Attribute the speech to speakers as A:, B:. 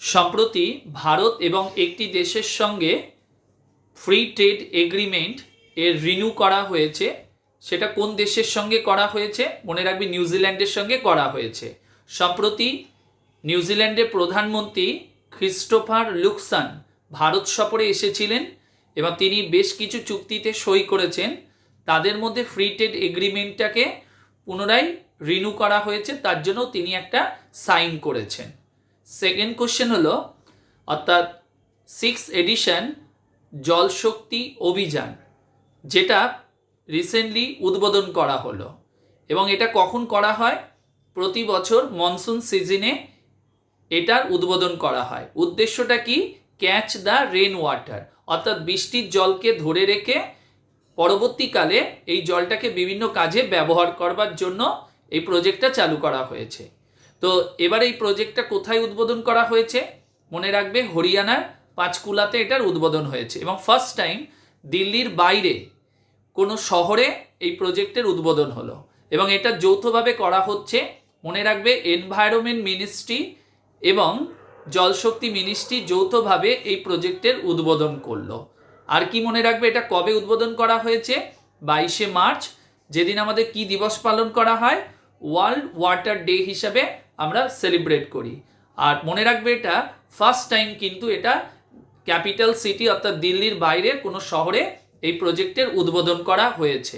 A: সম্প্রতি ভারত এবং একটি দেশের সঙ্গে ফ্রি ট্রেড এগ্রিমেন্ট এর রিনিউ করা হয়েছে। সেটা কোন দেশের সঙ্গে করা হয়েছে? মনে রাখবি নিউজিল্যান্ডের সঙ্গে করা হয়েছে। সম্প্রতি নিউজিল্যান্ডের প্রধানমন্ত্রী ক্রিস্টোফার লুকসান ভারত সফরে এসেছিলেন এবং তিনি বেশ কিছু চুক্তিতে সই করেছেন। তাদের মধ্যে ফ্রি ট্রেড এগ্রিমেন্টটাকে পুনরায় রিনিউ করা হয়েছে। তার জন্য তিনি একটা সাইন করেছেন। সেকেন্ড কোশ্চেন হলো, অর্থাৎ সিক্স এডিশন জলশক্তি অভিযান, যেটা রিসেন্টলি উদ্বোধন করা হলো। এবং এটা কখন করা হয়? প্রতি বছর মনসুন সিজনে এটার উদ্বোধন করা হয়। উদ্দেশ্যটা কি? ক্যাচ দ্য রেন ওয়াটার অর্থাৎ বৃষ্টির জলকে ধরে রেখে পরবর্তীকালে এই জলটাকে বিভিন্ন কাজে ব্যবহার করবার জন্য এই প্রজেক্টটা চালু করা হয়েছে। তো এবার এই প্রজেক্টটা কোথায় উদ্বোধন করা হয়েছে? মনে রাখবে হরিয়ানার পাঁচকুলাতে এটার উদ্বোধন হয়েছে এবং ফার্স্ট টাইম দিল্লির বাইরে কোনো শহরে এই প্রজেক্টের উদ্বোধন হলো এবং এটা যৌথভাবে করা হচ্ছে। মনে রাখবে এনভায়রনমেন্ট মিনিস্ট্রি এবং জলশক্তি মিনিস্ট্রি যৌথভাবে এই প্রজেক্টের উদ্বোধন করল। আর কি মনে রাখবে এটা কবে উদ্বোধন করা হয়েছে? বাইশে মার্চ, যেদিন আমাদের কি দিবস পালন করা হয়? ওয়ার্ল্ড ওয়াটার ডে হিসাবে আমরা সেলিব্রেট করি। আর মনে রাখবে এটা ফার্স্ট টাইম কিন্তু এটা ক্যাপিটাল সিটি অর্থাৎ দিল্লির বাইরে কোনো শহরে এই প্রজেক্টের উদ্বোধন করা হয়েছে।